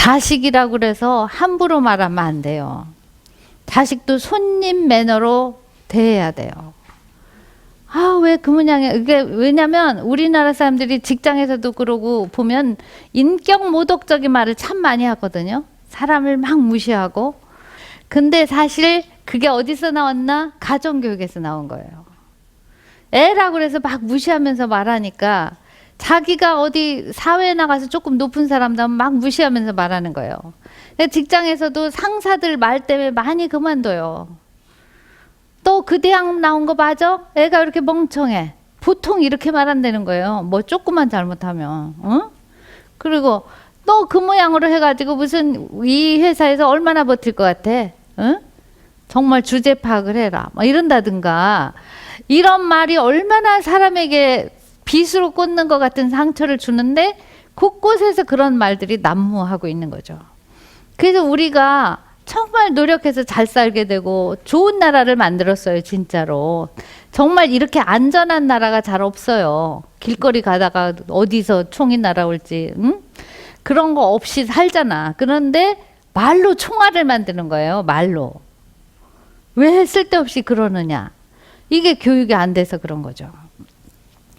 자식이라고 그래서 함부로 말하면 안 돼요. 자식도 손님 매너로 대해야 돼요. 아, 왜 그 모양이야? 이게 왜냐면 우리나라 사람들이 직장에서도 그러고 보면 인격 모독적인 말을 참 많이 하거든요. 사람을 막 무시하고. 근데 사실 그게 어디서 나왔나? 가정교육에서 나온 거예요. 애라고 그래서 막 무시하면서 말하니까 자기가 어디 사회에 나가서 조금 높은 사람들 막 무시하면서 말하는 거예요. 직장에서도 상사들 말 때문에 많이 그만둬요. 또 그 대학 나온 거 맞아? 애가 이렇게 멍청해. 보통 이렇게 말한다는 거예요. 뭐 조금만 잘못하면. 어? 그리고 또그 모양으로 해가지고 무슨 이 회사에서 얼마나 버틸 것 같아? 어? 정말 주제 파악을 해라. 뭐 이런다든가 이런 말이 얼마나 사람에게 빗으로 꽂는 것 같은 상처를 주는데 곳곳에서 그런 말들이 난무하고 있는 거죠. 그래서 우리가 정말 노력해서 잘 살게 되고 좋은 나라를 만들었어요, 진짜로. 정말 이렇게 안전한 나라가 잘 없어요. 길거리 가다가 어디서 총이 날아올지, 응? 그런 거 없이 살잖아. 그런데 말로 총알을 만드는 거예요, 말로. 왜 쓸데없이 그러느냐? 이게 교육이 안 돼서 그런 거죠.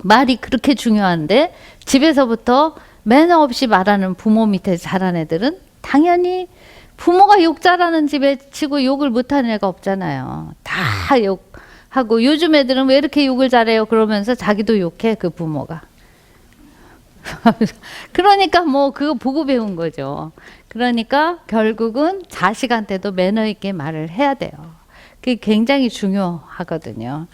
말이 그렇게 중요한데 집에서부터 매너 없이 말하는 부모 밑에 자란 애들은 당연히 부모가 욕 잘하는 집에 치고 욕을 못하는 애가 없잖아요. 다 욕하고 요즘 애들은 왜 이렇게 욕을 잘해요? 그러면서 자기도 욕해 그 부모가. 그러니까 뭐 그거 보고 배운 거죠. 그러니까 결국은 자식한테도 매너 있게 말을 해야 돼요. 그게 굉장히 중요하거든요.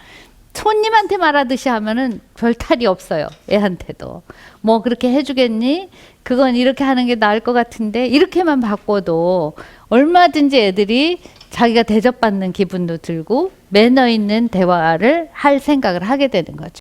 손님한테 말하듯이 하면은 별 탈이 없어요. 애한테도. 뭐 그렇게 해주겠니? 그건 이렇게 하는 게 나을 것 같은데 이렇게만 바꿔도 얼마든지 애들이 자기가 대접받는 기분도 들고 매너 있는 대화를 할 생각을 하게 되는 거죠.